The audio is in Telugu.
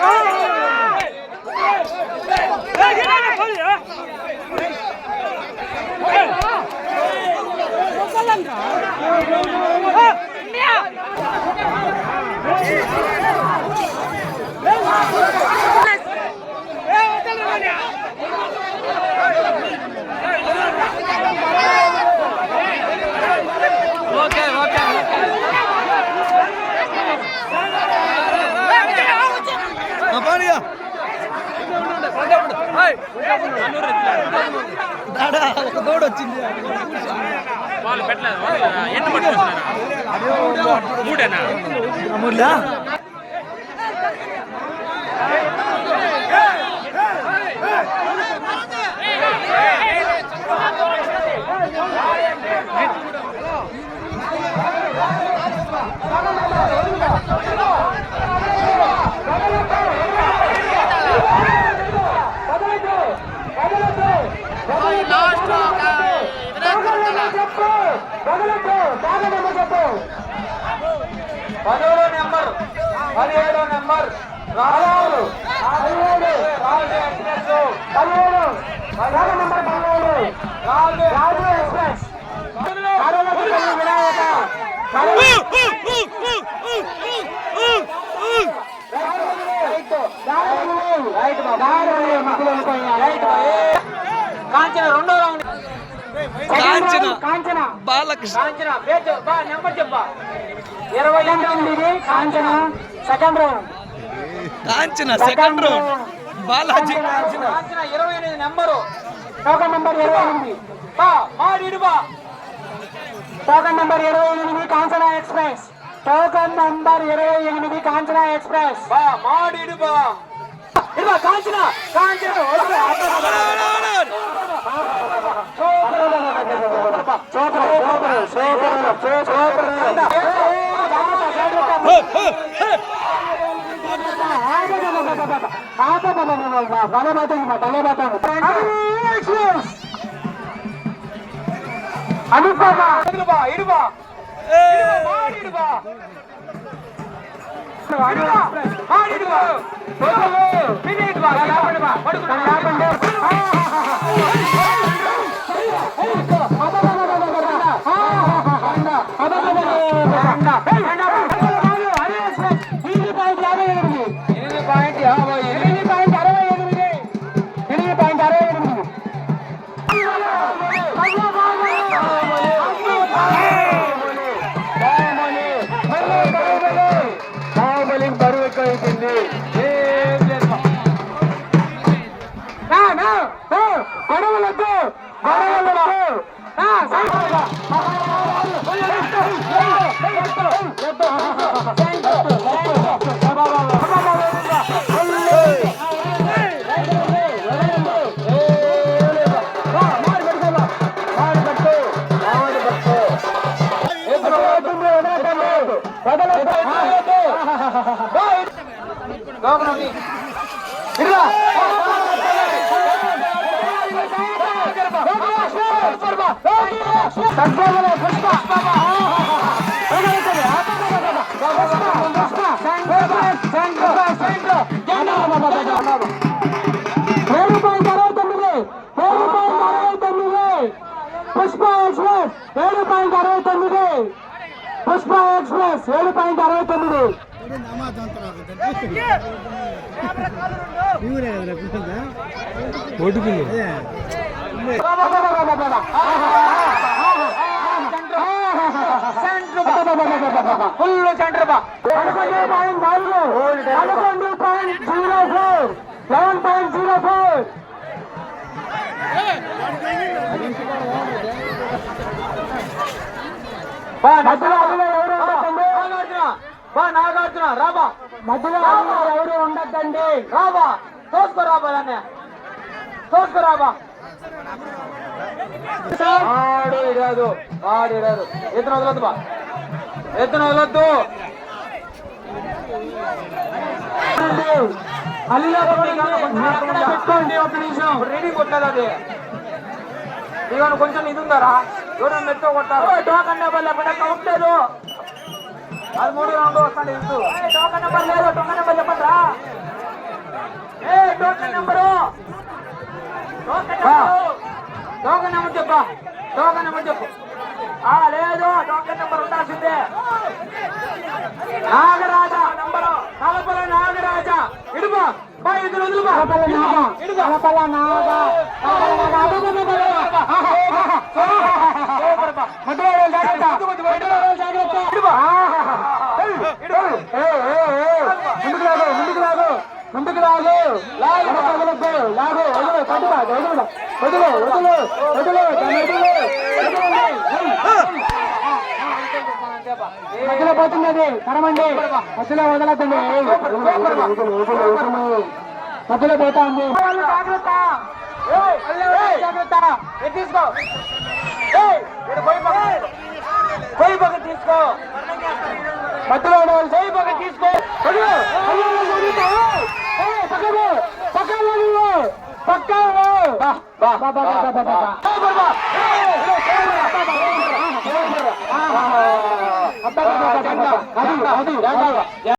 啊！哎，你那个好点。哎，我算烂点。哎。ஐயா ఒకతోడు వచ్చింది వాళ్ళు పెట్టలేదు ఎన్ని నెంబర్ చెప్పు. పదవులో నెంబర్ పదిహేడో నెంబర్ రాజు పదిహేడు రాజు ఎక్స్ప్రెస్. పదిహేడు పదిహేడు నెంబర్ పదిహేడు రాజు రాజు ఎక్స్ప్రెస్ వినాయక. రెండో రౌండ్. కాంచన. బాలకృష్ణ. ఇరవై ఎనిమిది Kanchana. Second round. Kanchana second round. Balaji Kanchana ఇరవై ఎనిమిది నెంబరు. టోకన్ నెంబర్ ఇరవై ఎనిమిది. బా మాడిడు బా. టోకన్ నెంబర్ ఇరవై ఎనిమిది కాంచన ఎక్స్ప్రెస్. టోకన్ నెంబర్ ఇరవై ఎనిమిది కాంచన ఎక్స్ప్రెస్. బా మాడిడు బా. ఇదిగో కాంచన. కాంచన. அனுப்பா இருபா இருபா இருபா ஆடிடுவா ఏడు పాయింట్ అరవై తొమ్మిది ఏడు పాయింట్ అరవై తొమ్మిది పుష్ప ఎక్స్ప్రెస్ ఏడు పాయింట్ అరవై తొమ్మిది పుష్ప ఎక్స్ప్రెస్ ఏడు పాయింట్ అరవై తొమ్మిది ఫుల్ సెంటర్ బా పదకొండు పాయింట్ నాలుగు పదకొండు point zero four eleven point zero four బా మధ్యలో అభినవ్ ఎవరు ఉండద్దండి బా నాగార్జున రాబా మధ్యలో ఎవరు ఉండద్దండి? రాబా తోసుకో రాబా దాన్ని తోసుకో రాబా ఆడు ఇరాదు ఆడు ఇరాదు ఎత్తున వదలొద్దు బా. ఎత్తున వదలొద్దు. అల్లా పెట్టుకోండి ఒక నిమిషం. రెడీ కొట్టదు అది. ఇవన్న కొంచెం ఇది ఉందారా? ఎవరైనా మెత్తో కొట్టారు? కౌంట్ లేదు మూడు రౌండ్ వస్తాను ఇస్తూ టోకన్ నెంబర్ లేదు టోకన్ నెంబర్ చెప్పండి రా ఏ టోకన్ నెంబరు. టోకన్ నెంబర్ చెప్పా టోకన్ నెంబర్ చెప్పు. ఆ లేదు టోకన్ నెంబర్ ఉండాల్సిందే. నాగరాజ నంబరు. కలపల నాగరాజ. ఇడుబా బా. ఇద్దరు వదులుబా ఇడుబా కలపల నాగ. లాగు లాగు ముందుకు లాగు లాగు లాగు పట్టుకో, వదులు, వదులు, వదులు, వదులు, మధ్యలో పోతున్నది కరమండి మధ్యలో వదలకండి మధ్యలో పోతా ఉంది జాగ్రత్త జాగ్రత్త తీసుకో పోయి తీసుకో. మధ్యలో ఉండవాలి పోయి తీసుకో பக்கவா பக்கவா பக்கவா பா பா பா பா பா பா. பா. அப்பா அப்பா அப்பா அது அது